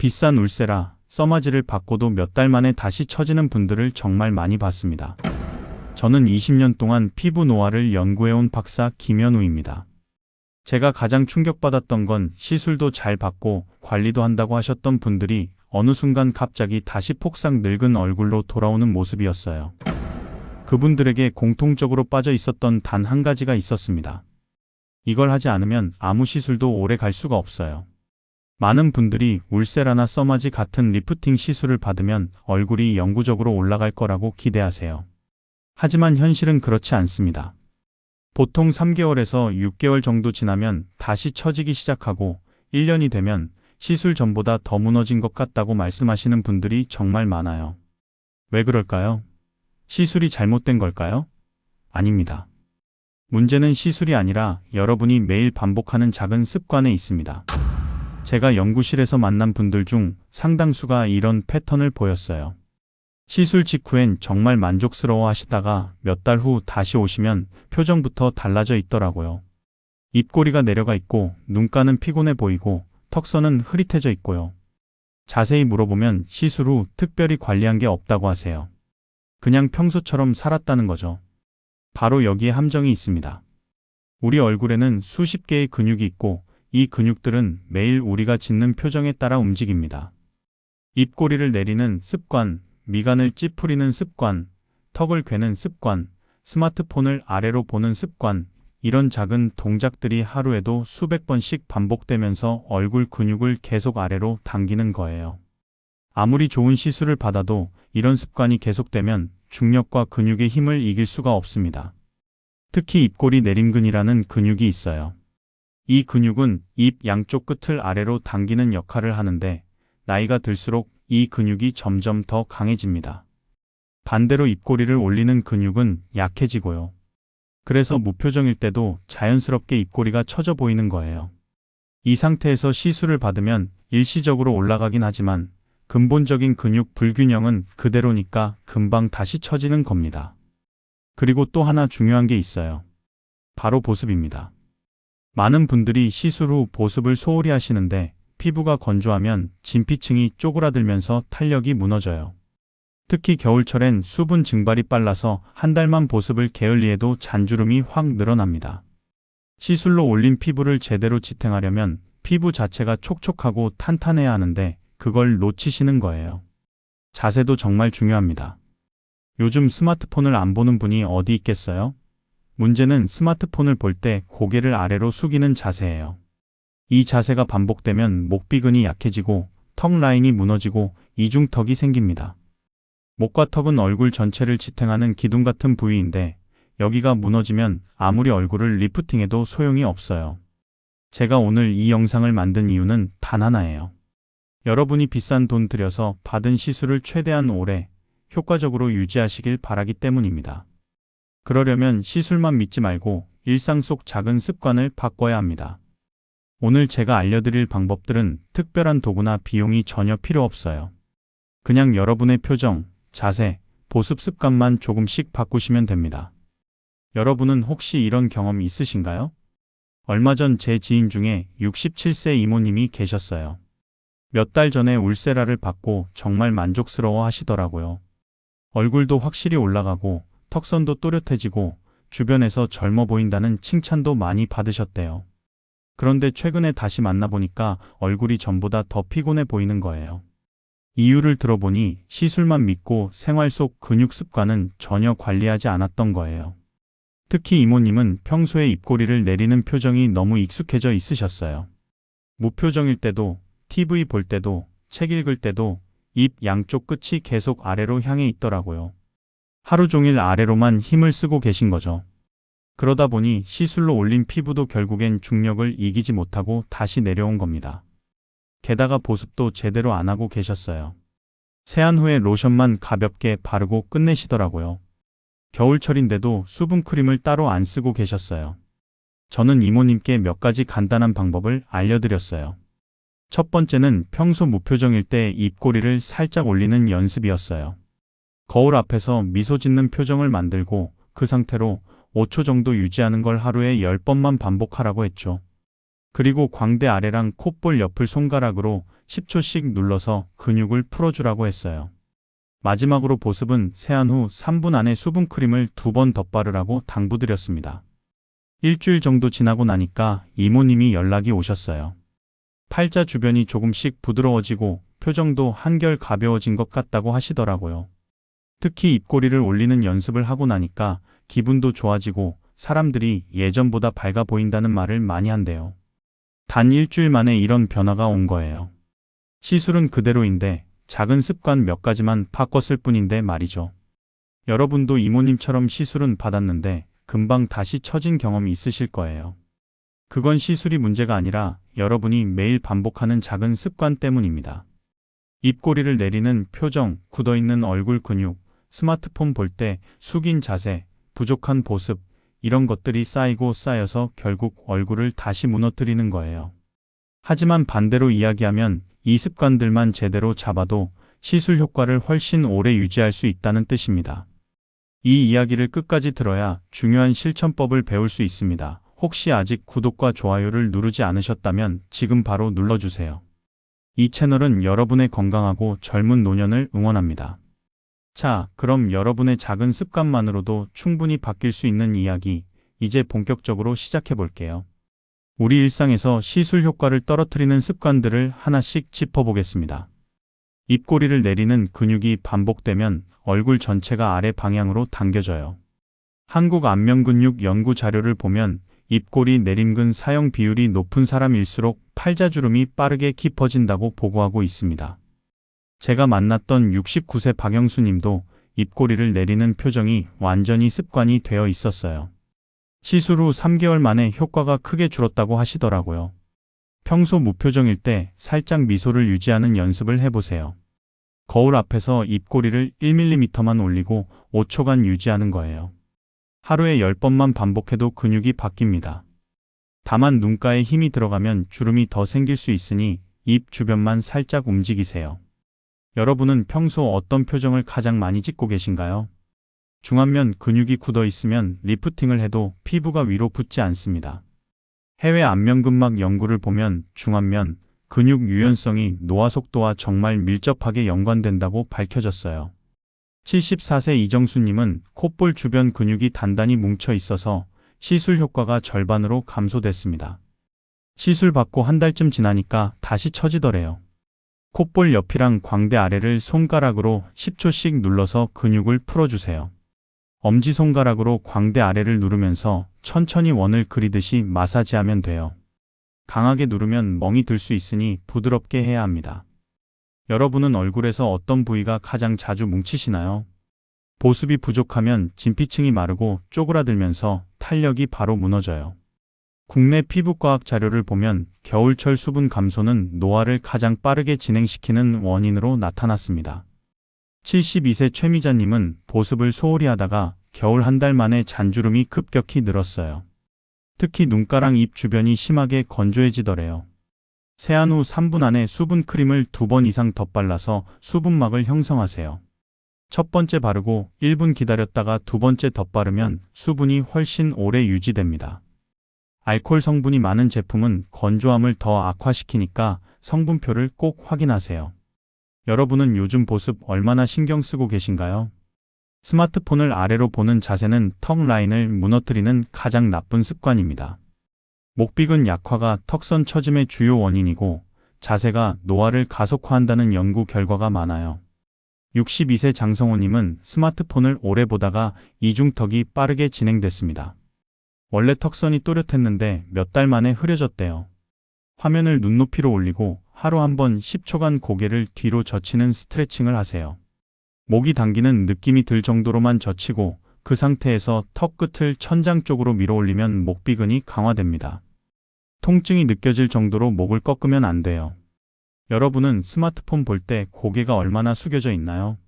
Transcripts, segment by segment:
비싼 울세라, 써마지를 받고도 몇 달 만에 다시 처지는 분들을 정말 많이 봤습니다. 저는 20년 동안 피부 노화를 연구해온 박사 김현우입니다. 제가 가장 충격받았던 건 시술도 잘 받고 관리도 한다고 하셨던 분들이 어느 순간 갑자기 다시 폭삭 늙은 얼굴로 돌아오는 모습이었어요. 그분들에게 공통적으로 빠져 있었던 단 한 가지가 있었습니다. 이걸 하지 않으면 아무 시술도 오래 갈 수가 없어요. 많은 분들이 울세라나 써마지 같은 리프팅 시술을 받으면 얼굴이 영구적으로 올라갈 거라고 기대하세요. 하지만 현실은 그렇지 않습니다. 보통 3개월에서 6개월 정도 지나면 다시 처지기 시작하고 1년이 되면 시술 전보다 더 무너진 것 같다고 말씀하시는 분들이 정말 많아요. 왜 그럴까요? 시술이 잘못된 걸까요? 아닙니다. 문제는 시술이 아니라 여러분이 매일 반복하는 작은 습관에 있습니다. 제가 연구실에서 만난 분들 중 상당수가 이런 패턴을 보였어요. 시술 직후엔 정말 만족스러워 하시다가 몇 달 후 다시 오시면 표정부터 달라져 있더라고요. 입꼬리가 내려가 있고 눈가는 피곤해 보이고 턱선은 흐릿해져 있고요. 자세히 물어보면 시술 후 특별히 관리한 게 없다고 하세요. 그냥 평소처럼 살았다는 거죠. 바로 여기에 함정이 있습니다. 우리 얼굴에는 수십 개의 근육이 있고 이 근육들은 매일 우리가 짓는 표정에 따라 움직입니다. 입꼬리를 내리는 습관, 미간을 찌푸리는 습관, 턱을 괴는 습관, 스마트폰을 아래로 보는 습관, 이런 작은 동작들이 하루에도 수백 번씩 반복되면서 얼굴 근육을 계속 아래로 당기는 거예요. 아무리 좋은 시술을 받아도 이런 습관이 계속되면 중력과 근육의 힘을 이길 수가 없습니다. 특히 입꼬리 내림근이라는 근육이 있어요. 이 근육은 입 양쪽 끝을 아래로 당기는 역할을 하는데 나이가 들수록 이 근육이 점점 더 강해집니다. 반대로 입꼬리를 올리는 근육은 약해지고요. 그래서 무표정일 때도 자연스럽게 입꼬리가 처져 보이는 거예요. 이 상태에서 시술을 받으면 일시적으로 올라가긴 하지만 근본적인 근육 불균형은 그대로니까 금방 다시 처지는 겁니다. 그리고 또 하나 중요한 게 있어요. 바로 보습입니다. 많은 분들이 시술 후 보습을 소홀히 하시는데 피부가 건조하면 진피층이 쪼그라들면서 탄력이 무너져요. 특히 겨울철엔 수분 증발이 빨라서 한 달만 보습을 게을리해도 잔주름이 확 늘어납니다. 시술로 올린 피부를 제대로 지탱하려면 피부 자체가 촉촉하고 탄탄해야 하는데 그걸 놓치시는 거예요. 자세도 정말 중요합니다. 요즘 스마트폰을 안 보는 분이 어디 있겠어요? 문제는 스마트폰을 볼 때 고개를 아래로 숙이는 자세예요. 이 자세가 반복되면 목비근이 약해지고 턱 라인이 무너지고 이중턱이 생깁니다. 목과 턱은 얼굴 전체를 지탱하는 기둥 같은 부위인데 여기가 무너지면 아무리 얼굴을 리프팅해도 소용이 없어요. 제가 오늘 이 영상을 만든 이유는 단 하나예요. 여러분이 비싼 돈 들여서 받은 시술을 최대한 오래 효과적으로 유지하시길 바라기 때문입니다. 그러려면 시술만 믿지 말고 일상 속 작은 습관을 바꿔야 합니다. 오늘 제가 알려드릴 방법들은 특별한 도구나 비용이 전혀 필요 없어요. 그냥 여러분의 표정, 자세, 보습 습관만 조금씩 바꾸시면 됩니다. 여러분은 혹시 이런 경험 있으신가요? 얼마 전 제 지인 중에 67세 이모님이 계셨어요. 몇 달 전에 울세라를 받고 정말 만족스러워 하시더라고요. 얼굴도 확실히 올라가고 턱선도 또렷해지고 주변에서 젊어 보인다는 칭찬도 많이 받으셨대요. 그런데 최근에 다시 만나보니까 얼굴이 전보다 더 피곤해 보이는 거예요. 이유를 들어보니 시술만 믿고 생활 속 근육 습관은 전혀 관리하지 않았던 거예요. 특히 이모님은 평소에 입꼬리를 내리는 표정이 너무 익숙해져 있으셨어요. 무표정일 때도, TV 볼 때도, 책 읽을 때도 입 양쪽 끝이 계속 아래로 향해 있더라고요. 하루 종일 아래로만 힘을 쓰고 계신 거죠. 그러다 보니 시술로 올린 피부도 결국엔 중력을 이기지 못하고 다시 내려온 겁니다. 게다가 보습도 제대로 안 하고 계셨어요. 세안 후에 로션만 가볍게 바르고 끝내시더라고요. 겨울철인데도 수분크림을 따로 안 쓰고 계셨어요. 저는 이모님께 몇 가지 간단한 방법을 알려드렸어요. 첫 번째는 평소 무표정일 때 입꼬리를 살짝 올리는 연습이었어요. 거울 앞에서 미소 짓는 표정을 만들고 그 상태로 5초 정도 유지하는 걸 하루에 10번만 반복하라고 했죠. 그리고 광대 아래랑 콧볼 옆을 손가락으로 10초씩 눌러서 근육을 풀어주라고 했어요. 마지막으로 보습은 세안 후 3분 안에 수분크림을 두 번 덧바르라고 당부드렸습니다. 일주일 정도 지나고 나니까 이모님이 연락이 오셨어요. 팔자 주변이 조금씩 부드러워지고 표정도 한결 가벼워진 것 같다고 하시더라고요. 특히 입꼬리를 올리는 연습을 하고 나니까 기분도 좋아지고 사람들이 예전보다 밝아 보인다는 말을 많이 한대요. 단 일주일 만에 이런 변화가 온 거예요. 시술은 그대로인데 작은 습관 몇 가지만 바꿨을 뿐인데 말이죠. 여러분도 이모님처럼 시술은 받았는데 금방 다시 처진 경험이 있으실 거예요. 그건 시술이 문제가 아니라 여러분이 매일 반복하는 작은 습관 때문입니다. 입꼬리를 내리는 표정, 굳어있는 얼굴 근육, 스마트폰 볼 때 숙인 자세, 부족한 보습, 이런 것들이 쌓이고 쌓여서 결국 얼굴을 다시 무너뜨리는 거예요. 하지만 반대로 이야기하면 이 습관들만 제대로 잡아도 시술 효과를 훨씬 오래 유지할 수 있다는 뜻입니다. 이 이야기를 끝까지 들어야 중요한 실천법을 배울 수 있습니다. 혹시 아직 구독과 좋아요를 누르지 않으셨다면 지금 바로 눌러주세요. 이 채널은 여러분의 건강하고 젊은 노년을 응원합니다. 자, 그럼 여러분의 작은 습관만으로도 충분히 바뀔 수 있는 이야기, 이제 본격적으로 시작해 볼게요. 우리 일상에서 시술 효과를 떨어뜨리는 습관들을 하나씩 짚어보겠습니다. 입꼬리를 내리는 근육이 반복되면 얼굴 전체가 아래 방향으로 당겨져요. 한국 안면근육 연구 자료를 보면 입꼬리 내림근 사용 비율이 높은 사람일수록 팔자주름이 빠르게 깊어진다고 보고하고 있습니다. 제가 만났던 69세 박영수 님도 입꼬리를 내리는 표정이 완전히 습관이 되어 있었어요. 시술 후 3개월 만에 효과가 크게 줄었다고 하시더라고요. 평소 무표정일 때 살짝 미소를 유지하는 연습을 해보세요. 거울 앞에서 입꼬리를 1mm만 올리고 5초간 유지하는 거예요. 하루에 10번만 반복해도 근육이 바뀝니다. 다만 눈가에 힘이 들어가면 주름이 더 생길 수 있으니 입 주변만 살짝 움직이세요. 여러분은 평소 어떤 표정을 가장 많이 짓고 계신가요? 중안면 근육이 굳어 있으면 리프팅을 해도 피부가 위로 붙지 않습니다. 해외 안면근막 연구를 보면 중안면 근육 유연성이 노화 속도와 정말 밀접하게 연관된다고 밝혀졌어요. 74세 이정수님은 콧볼 주변 근육이 단단히 뭉쳐 있어서 시술 효과가 절반으로 감소됐습니다. 시술 받고 한 달쯤 지나니까 다시 처지더래요. 콧볼 옆이랑 광대 아래를 손가락으로 10초씩 눌러서 근육을 풀어주세요. 엄지손가락으로 광대 아래를 누르면서 천천히 원을 그리듯이 마사지하면 돼요. 강하게 누르면 멍이 들 수 있으니 부드럽게 해야 합니다. 여러분은 얼굴에서 어떤 부위가 가장 자주 뭉치시나요? 보습이 부족하면 진피층이 마르고 쪼그라들면서 탄력이 바로 무너져요. 국내 피부과학 자료를 보면 겨울철 수분 감소는 노화를 가장 빠르게 진행시키는 원인으로 나타났습니다. 72세 최미자님은 보습을 소홀히 하다가 겨울 한 달 만에 잔주름이 급격히 늘었어요. 특히 눈가랑 입 주변이 심하게 건조해지더래요. 세안 후 3분 안에 수분 크림을 두 번 이상 덧발라서 수분막을 형성하세요. 첫 번째 바르고 1분 기다렸다가 두 번째 덧바르면 수분이 훨씬 오래 유지됩니다. 알코올 성분이 많은 제품은 건조함을 더 악화시키니까 성분표를 꼭 확인하세요. 여러분은 요즘 보습 얼마나 신경 쓰고 계신가요? 스마트폰을 아래로 보는 자세는 턱 라인을 무너뜨리는 가장 나쁜 습관입니다. 목비근 약화가 턱선 처짐의 주요 원인이고 자세가 노화를 가속화한다는 연구 결과가 많아요. 62세 장성호님은 스마트폰을 오래 보다가 이중턱이 빠르게 진행됐습니다. 원래 턱선이 또렷했는데 몇 달 만에 흐려졌대요. 화면을 눈높이로 올리고 하루 한 번 10초간 고개를 뒤로 젖히는 스트레칭을 하세요. 목이 당기는 느낌이 들 정도로만 젖히고 그 상태에서 턱 끝을 천장 쪽으로 밀어 올리면 목비근이 강화됩니다. 통증이 느껴질 정도로 목을 꺾으면 안 돼요. 여러분은 스마트폰 볼 때 고개가 얼마나 숙여져 있나요?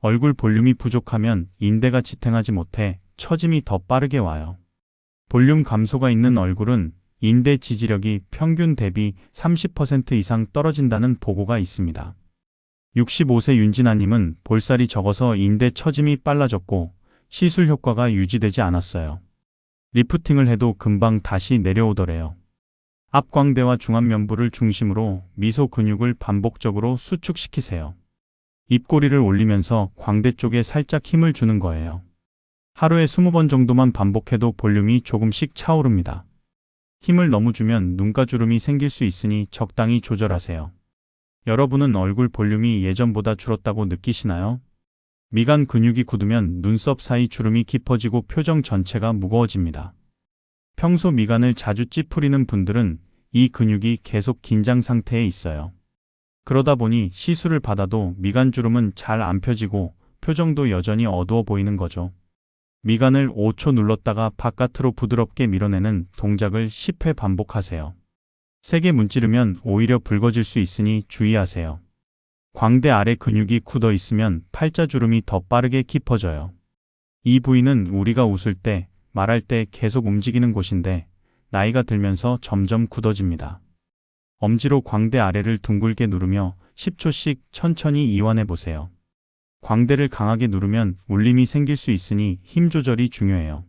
얼굴 볼륨이 부족하면 인대가 지탱하지 못해 처짐이 더 빠르게 와요. 볼륨 감소가 있는 얼굴은 인대 지지력이 평균 대비 30% 이상 떨어진다는 보고가 있습니다. 65세 윤진아님은 볼살이 적어서 인대 처짐이 빨라졌고 시술 효과가 유지되지 않았어요. 리프팅을 해도 금방 다시 내려오더래요. 앞광대와 중안면부를 중심으로 미소 근육을 반복적으로 수축시키세요. 입꼬리를 올리면서 광대 쪽에 살짝 힘을 주는 거예요. 하루에 20번 정도만 반복해도 볼륨이 조금씩 차오릅니다. 힘을 너무 주면 눈가주름이 생길 수 있으니 적당히 조절하세요. 여러분은 얼굴 볼륨이 예전보다 줄었다고 느끼시나요? 미간 근육이 굳으면 눈썹 사이 주름이 깊어지고 표정 전체가 무거워집니다. 평소 미간을 자주 찌푸리는 분들은 이 근육이 계속 긴장 상태에 있어요. 그러다 보니 시술을 받아도 미간 주름은 잘 안 펴지고 표정도 여전히 어두워 보이는 거죠. 미간을 5초 눌렀다가 바깥으로 부드럽게 밀어내는 동작을 10회 반복하세요. 세게 문지르면 오히려 붉어질 수 있으니 주의하세요. 광대 아래 근육이 굳어 있으면 팔자주름이 더 빠르게 깊어져요. 이 부위는 우리가 웃을 때, 말할 때 계속 움직이는 곳인데 나이가 들면서 점점 굳어집니다. 엄지로 광대 아래를 둥글게 누르며 10초씩 천천히 이완해 보세요. 광대를 강하게 누르면 울림이 생길 수 있으니 힘 조절이 중요해요.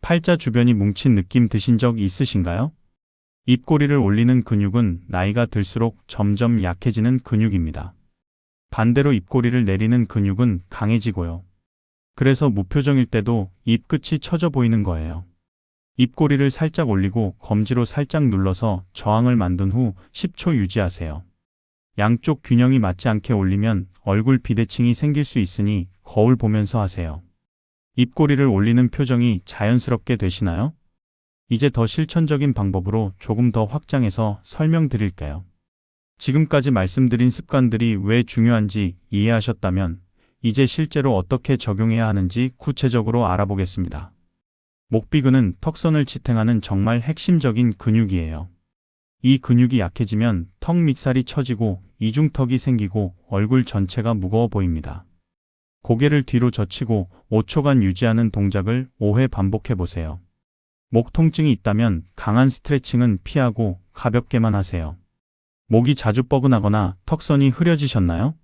팔자 주변이 뭉친 느낌 드신 적 있으신가요? 입꼬리를 올리는 근육은 나이가 들수록 점점 약해지는 근육입니다. 반대로 입꼬리를 내리는 근육은 강해지고요. 그래서 무표정일 때도 입 끝이 처져 보이는 거예요. 입꼬리를 살짝 올리고 검지로 살짝 눌러서 저항을 만든 후 10초 유지하세요. 양쪽 균형이 맞지 않게 올리면 얼굴 비대칭이 생길 수 있으니 거울 보면서 하세요. 입꼬리를 올리는 표정이 자연스럽게 되시나요? 이제 더 실천적인 방법으로 조금 더 확장해서 설명드릴게요. 지금까지 말씀드린 습관들이 왜 중요한지 이해하셨다면 이제 실제로 어떻게 적용해야 하는지 구체적으로 알아보겠습니다. 목비근은 턱선을 지탱하는 정말 핵심적인 근육이에요. 이 근육이 약해지면 턱 밑살이 처지고 이중턱이 생기고 얼굴 전체가 무거워 보입니다. 고개를 뒤로 젖히고 5초간 유지하는 동작을 5회 반복해 보세요. 목 통증이 있다면 강한 스트레칭은 피하고 가볍게만 하세요. 목이 자주 뻐근하거나 턱선이 흐려지셨나요?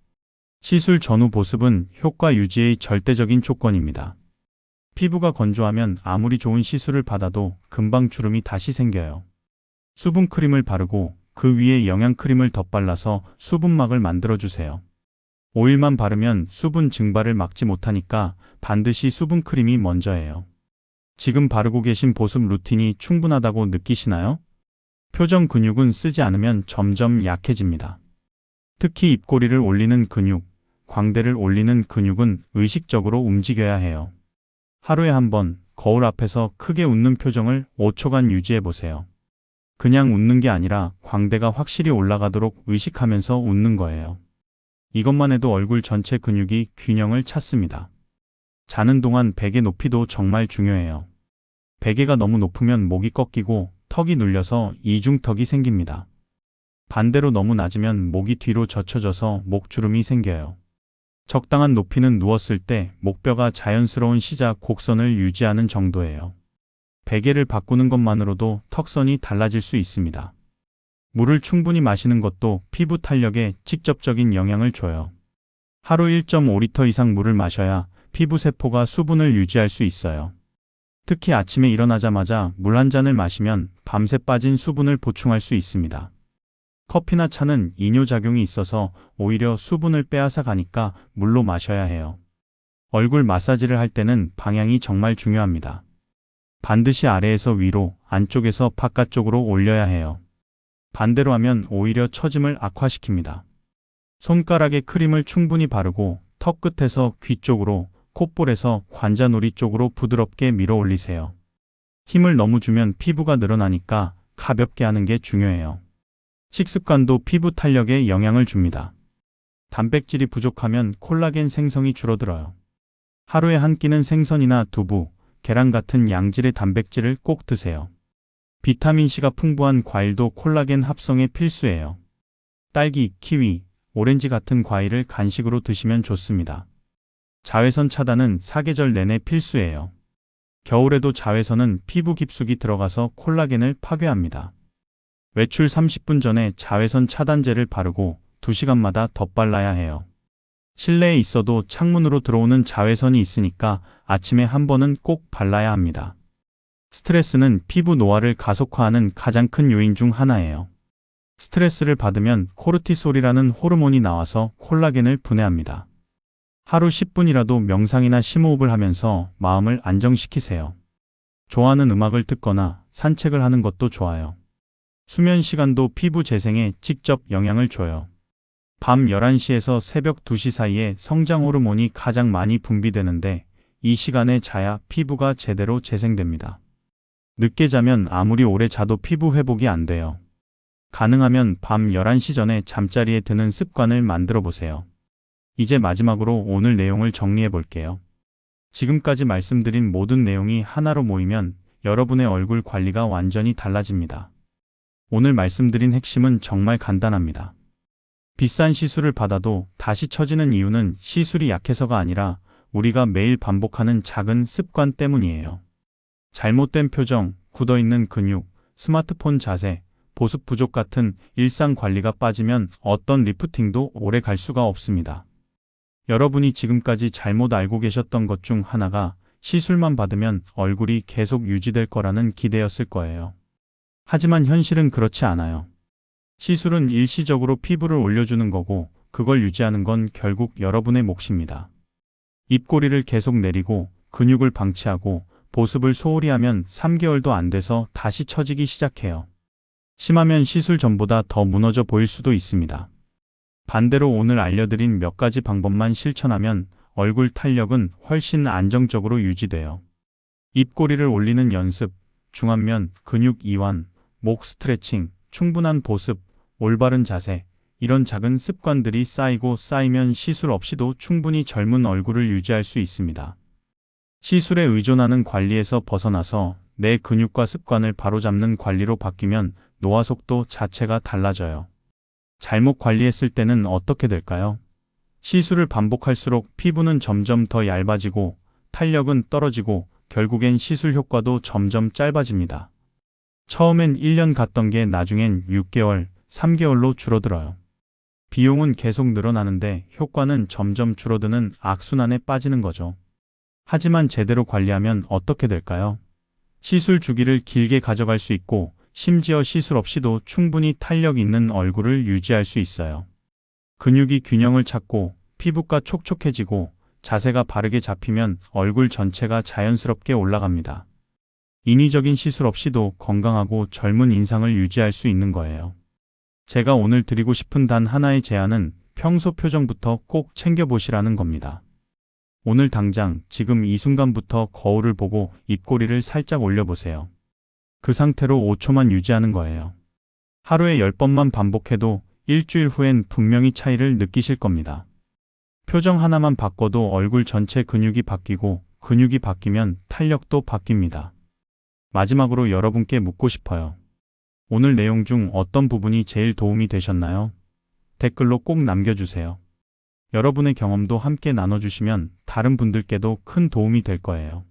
시술 전후 보습은 효과 유지의 절대적인 조건입니다. 피부가 건조하면 아무리 좋은 시술을 받아도 금방 주름이 다시 생겨요. 수분 크림을 바르고 그 위에 영양 크림을 덧발라서 수분막을 만들어주세요. 오일만 바르면 수분 증발을 막지 못하니까 반드시 수분 크림이 먼저예요. 지금 바르고 계신 보습 루틴이 충분하다고 느끼시나요? 표정 근육은 쓰지 않으면 점점 약해집니다. 특히 입꼬리를 올리는 근육, 광대를 올리는 근육은 의식적으로 움직여야 해요. 하루에 한 번 거울 앞에서 크게 웃는 표정을 5초간 유지해 보세요. 그냥 웃는 게 아니라 광대가 확실히 올라가도록 의식하면서 웃는 거예요. 이것만 해도 얼굴 전체 근육이 균형을 찾습니다. 자는 동안 베개 높이도 정말 중요해요. 베개가 너무 높으면 목이 꺾이고 턱이 눌려서 이중턱이 생깁니다. 반대로 너무 낮으면 목이 뒤로 젖혀져서 목주름이 생겨요. 적당한 높이는 누웠을 때 목뼈가 자연스러운 시작 곡선을 유지하는 정도예요. 베개를 바꾸는 것만으로도 턱선이 달라질 수 있습니다. 물을 충분히 마시는 것도 피부 탄력에 직접적인 영향을 줘요. 하루 1.5리터 이상 물을 마셔야 피부 세포가 수분을 유지할 수 있어요. 특히 아침에 일어나자마자 물 한 잔을 마시면 밤새 빠진 수분을 보충할 수 있습니다. 커피나 차는 이뇨작용이 있어서 오히려 수분을 빼앗아 가니까 물로 마셔야 해요. 얼굴 마사지를 할 때는 방향이 정말 중요합니다. 반드시 아래에서 위로, 안쪽에서 바깥쪽으로 올려야 해요. 반대로 하면 오히려 처짐을 악화시킵니다. 손가락에 크림을 충분히 바르고 턱 끝에서 귀 쪽으로, 콧볼에서 관자놀이 쪽으로 부드럽게 밀어 올리세요. 힘을 너무 주면 피부가 늘어나니까 가볍게 하는 게 중요해요. 식습관도 피부 탄력에 영향을 줍니다. 단백질이 부족하면 콜라겐 생성이 줄어들어요. 하루에 한 끼는 생선이나 두부, 계란 같은 양질의 단백질을 꼭 드세요. 비타민C가 풍부한 과일도 콜라겐 합성에 필수예요. 딸기, 키위, 오렌지 같은 과일을 간식으로 드시면 좋습니다. 자외선 차단은 사계절 내내 필수예요. 겨울에도 자외선은 피부 깊숙이 들어가서 콜라겐을 파괴합니다. 외출 30분 전에 자외선 차단제를 바르고 2시간마다 덧발라야 해요. 실내에 있어도 창문으로 들어오는 자외선이 있으니까 아침에 한 번은 꼭 발라야 합니다. 스트레스는 피부 노화를 가속화하는 가장 큰 요인 중 하나예요. 스트레스를 받으면 코르티솔이라는 호르몬이 나와서 콜라겐을 분해합니다. 하루 10분이라도 명상이나 심호흡을 하면서 마음을 안정시키세요. 좋아하는 음악을 듣거나 산책을 하는 것도 좋아요. 수면 시간도 피부 재생에 직접 영향을 줘요. 밤 11시에서 새벽 2시 사이에 성장 호르몬이 가장 많이 분비되는데 이 시간에 자야 피부가 제대로 재생됩니다. 늦게 자면 아무리 오래 자도 피부 회복이 안 돼요. 가능하면 밤 11시 전에 잠자리에 드는 습관을 만들어 보세요. 이제 마지막으로 오늘 내용을 정리해 볼게요. 지금까지 말씀드린 모든 내용이 하나로 모이면 여러분의 얼굴 관리가 완전히 달라집니다. 오늘 말씀드린 핵심은 정말 간단합니다. 비싼 시술을 받아도 다시 처지는 이유는 시술이 약해서가 아니라 우리가 매일 반복하는 작은 습관 때문이에요. 잘못된 표정, 굳어있는 근육, 스마트폰 자세, 보습 부족 같은 일상 관리가 빠지면 어떤 리프팅도 오래 갈 수가 없습니다. 여러분이 지금까지 잘못 알고 계셨던 것 중 하나가 시술만 받으면 얼굴이 계속 유지될 거라는 기대였을 거예요. 하지만 현실은 그렇지 않아요. 시술은 일시적으로 피부를 올려주는 거고 그걸 유지하는 건 결국 여러분의 몫입니다. 입꼬리를 계속 내리고 근육을 방치하고 보습을 소홀히 하면 3개월도 안 돼서 다시 처지기 시작해요. 심하면 시술 전보다 더 무너져 보일 수도 있습니다. 반대로 오늘 알려드린 몇 가지 방법만 실천하면 얼굴 탄력은 훨씬 안정적으로 유지돼요. 입꼬리를 올리는 연습, 중안면, 근육 이완, 목 스트레칭, 충분한 보습, 올바른 자세, 이런 작은 습관들이 쌓이고 쌓이면 시술 없이도 충분히 젊은 얼굴을 유지할 수 있습니다. 시술에 의존하는 관리에서 벗어나서 내 근육과 습관을 바로잡는 관리로 바뀌면 노화 속도 자체가 달라져요. 잘못 관리했을 때는 어떻게 될까요? 시술을 반복할수록 피부는 점점 더 얇아지고 탄력은 떨어지고 결국엔 시술 효과도 점점 짧아집니다. 처음엔 1년 갔던 게 나중엔 6개월, 3개월로 줄어들어요. 비용은 계속 늘어나는데 효과는 점점 줄어드는 악순환에 빠지는 거죠. 하지만 제대로 관리하면 어떻게 될까요? 시술 주기를 길게 가져갈 수 있고 심지어 시술 없이도 충분히 탄력 있는 얼굴을 유지할 수 있어요. 근육이 균형을 찾고 피부가 촉촉해지고 자세가 바르게 잡히면 얼굴 전체가 자연스럽게 올라갑니다. 인위적인 시술 없이도 건강하고 젊은 인상을 유지할 수 있는 거예요. 제가 오늘 드리고 싶은 단 하나의 제안은 평소 표정부터 꼭 챙겨보시라는 겁니다. 오늘 당장 지금 이 순간부터 거울을 보고 입꼬리를 살짝 올려보세요. 그 상태로 5초만 유지하는 거예요. 하루에 10번만 반복해도 일주일 후엔 분명히 차이를 느끼실 겁니다. 표정 하나만 바꿔도 얼굴 전체 근육이 바뀌고 근육이 바뀌면 탄력도 바뀝니다. 마지막으로 여러분께 묻고 싶어요. 오늘 내용 중 어떤 부분이 제일 도움이 되셨나요? 댓글로 꼭 남겨주세요. 여러분의 경험도 함께 나눠주시면 다른 분들께도 큰 도움이 될 거예요.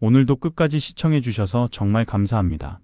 오늘도 끝까지 시청해주셔서 정말 감사합니다.